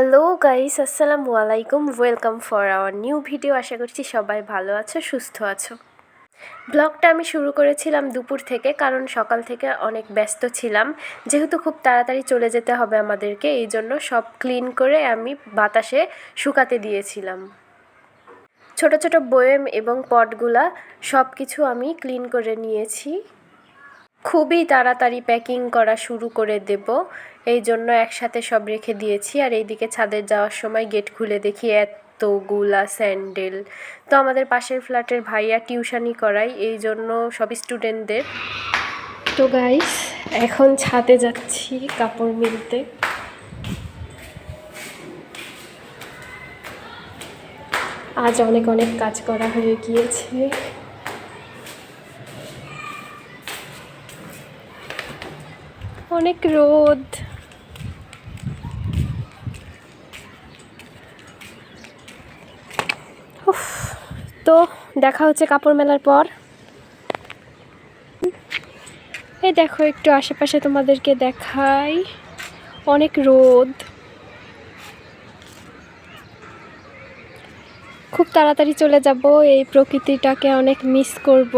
Hello guys আসসালামু আলাইকুম। Welcome for our new video আশা করছি সবাই ভালো আছো, সুস্থ আছো। ব্লগটা আমি শুরু করেছিলাম দুপুর থেকে, কারণ সকাল থেকে অনেক ব্যস্ত ছিলাম। যেহেতু খুব তাড়াতাড়ি চলে যেতে হবে আমাদেরকে, এই জন্য সব ক্লিন করে আমি বাতাসে শুকাতে দিয়েছিলাম। ছোট ছোট বয়েম এবং পটগুলা সব কিছু আমি ক্লিন করে নিয়েছি। খুবই তাড়াতাড়ি প্যাকিং করা শুরু করে দেব। এই জন্য একসাথে সব রেখে দিয়েছি। আর এইদিকে ছাদের যাওয়ার সময় গেট খুলে দেখি এতগুলা স্যান্ডেল। তো আমাদের পাশের ফ্ল্যাটের ভাইয়া টিউশনি করাই এই জন্য সব স্টুডেন্টদের তো গাইস এখন ছাদে যাচ্ছি কাপড় মিলতে। আজ অনেক অনেক কাজ করা হয়ে গিয়েছে। অনেক রোদ। তো দেখা হচ্ছে কাপড় মেলার পর। এই দেখো, একটু আশেপাশে তোমাদেরকে দেখাই। অনেক রোদ। খুব তাড়াতাড়ি চলে যাব, এই প্রকৃতিটাকে অনেক মিস করব।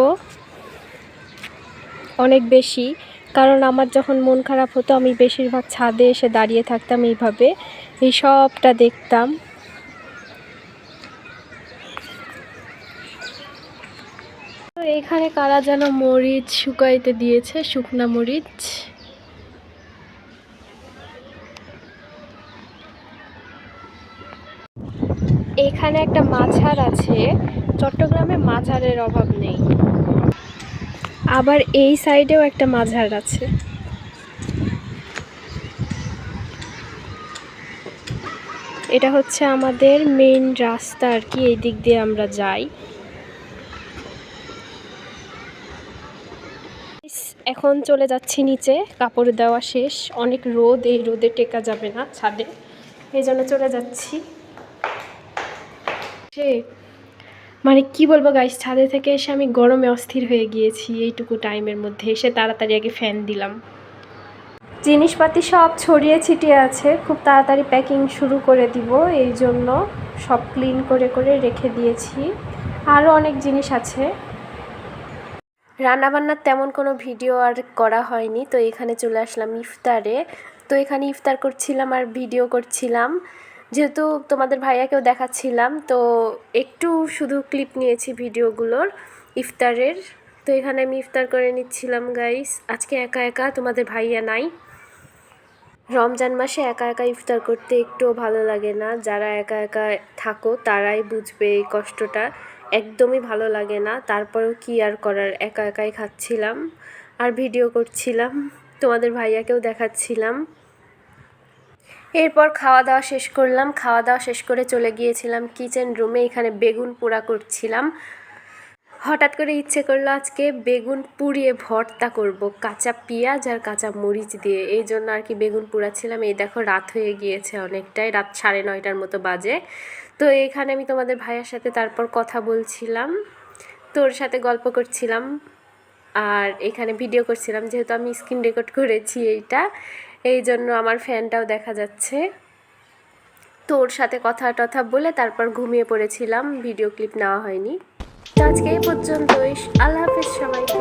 অনেক বেশি। কারণ আমার যখন মন খারাপ হতো, আমি বেশিরভাগ ছাদে এসে দাঁড়িয়ে থাকতাম এইভাবে। এই সবটা দেখতাম। তো এখানে কারা যেন মরিচ শুকাইতে দিয়েছে, শুকনা মরিচ। এখানে একটা মাঝার আছে। চট্টগ্রামে মাঝারের অভাব নেই। আবার এই সাইডেও একটা মাঝার আছে। এটা হচ্ছে আমাদের মেইন রাস্তা আর কি, এই দিক দিয়ে আমরা যাই। এখন চলে যাচ্ছি নিচে, কাপড় দেওয়া শেষ। অনেক রোদ, এই রোদে টেকা যাবে না ছাদে। এই জন্য চলে যাচ্ছি। সে মানে কি বলব গাইস ছাদে থেকে এসে আমি গরমে অস্থির হয়ে গিয়েছি এইটুকু টাইমের মধ্যে। এসে তাড়াতাড়ি আগে ফ্যান দিলাম। জিনিসপাতি সব ছড়িয়ে ছিটিয়ে আছে। খুব তাড়াতাড়ি প্যাকিং শুরু করে দিব। এই জন্য সব ক্লিন করে করে রেখে দিয়েছি। আরও অনেক জিনিস আছে। রান্নাবান্নার তেমন কোনো ভিডিও আর করা হয়নি। তো এখানে চলে আসলাম ইফতারে। তো এখানে ইফতার করছিলাম আর ভিডিও করছিলাম। যেহেতু তোমাদের ভাইয়াকেও দেখাচ্ছিলাম, তো একটু শুধু ক্লিপ নিয়েছি ভিডিওগুলোর, ইফতারের। তো এখানে আমি ইফতার করে নিচ্ছিলাম গাইস আজকে একা একা তোমাদের ভাইয়া নাই। রমজান মাসে একা একা ইফতার করতে একটুও ভালো লাগে না। যারা একা একা থাকো, তারাই বুঝবে এই কষ্টটা। একদমই ভালো লাগে না। তারপরেও কি আর করার? একা একাই খাচ্ছিলাম আর ভিডিও করছিলাম। তোমাদের ভাইয়াকেও দেখাচ্ছিলাম। এরপর খাওয়া দাওয়া শেষ করলাম। খাওয়া দাওয়া শেষ করে চলে গিয়েছিলাম কিচেন রুমে এখানে বেগুন পোড়া করছিলাম। হঠাৎ করে ইচ্ছে করল আজকে বেগুন পুড়িয়ে ভর্তা করব। কাঁচা পেঁয়াজ আর কাঁচা মরিচ দিয়ে। এই জন্য আর কি বেগুন পুড়াচ্ছিলাম। এই দেখো রাত হয়ে গিয়েছে অনেকটাই। রাত সাড়ে নয়টার মতো বাজে। তো এখানে আমি তোমাদের ভাইয়ের সাথে তারপর কথা বলছিলাম। তোর সাথে গল্প করছিলাম। আর এখানে ভিডিও করছিলাম। যেহেতু আমি স্ক্রিন রেকর্ড করেছি এইটা। এই জন্য আমার ফ্যানটাও দেখা যাচ্ছে। তোর সাথে কথা টথা বলে তারপর ঘুমিয়ে পড়েছিলাম, ভিডিও ক্লিপ নেওয়া হয়নি। তো আজকে এই পর্যন্তই। আল্লাহ হাফিজ সবাইকে।